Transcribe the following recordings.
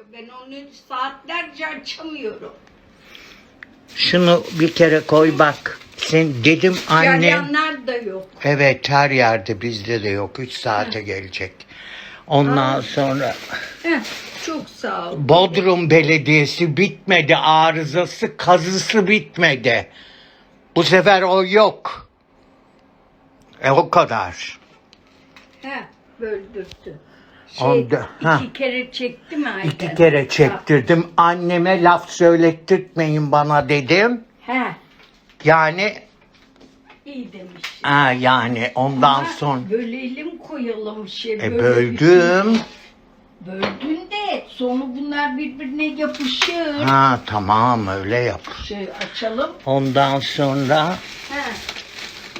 oluyor. Ben onu saatlerce açamıyorum. Şunu bir kere koy bak. Sen dedim annem. Ceryanlar da yok. Evet her yerde bizde de yok. 3 saate gelecek. Ondan sonra Heh, çok sağ ol. Bodrum Belediyesi bitmedi. Arızası kazısı bitmedi. Bu sefer o yok. E o kadar. Heh, böldürdü. Şey, Onda- iki ha. kere çekti mi Ayten? İki kere çektirdim. Anneme laf söylettirtmeyin bana dedim. He, Yani iyi demiş. ha, yani ondan Ama sonra Bölelim koyalım şey. e, böyle böldüm. Böldün de sonra bunlar birbirine yapışır. Ha tamam öyle yap. Şey açalım. Ondan sonra He.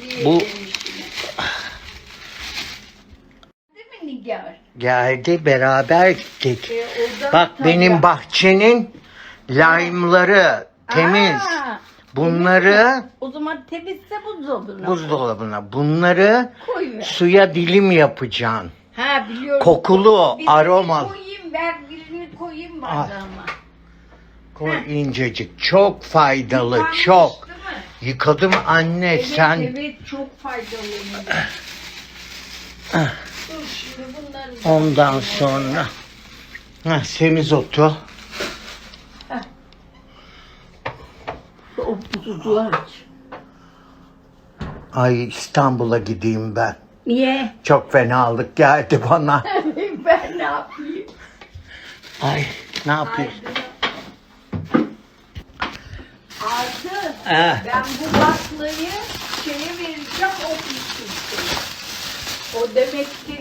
iyi Bu- demiş geldi beraber gittik. E, Bak benim bahçenin lime'ları temiz. Aa, Bunları O zaman temizse buzdolabına. buzdolabına bunları Koy ver. suya dilim yapacaksın. Ha biliyorum. Kokulu, Birini aromalı. koyayım ver birini koyayım Al. bardağıma. Koy incecik. Çok faydalı, Yıkanmış, çok. Yıkadım anne Evet, sen. Evet çok faydalıyım. Ondan sonra Heh, semizotu. o buzluğu aç. Ay İstanbul'a gideyim ben. Niye? Çok fenalık geldi bana. ben ne yapayım? Ay ne yapayım? Artı Eh. ben bu baklayı şeye vereceğim o pişirsin. O demek ki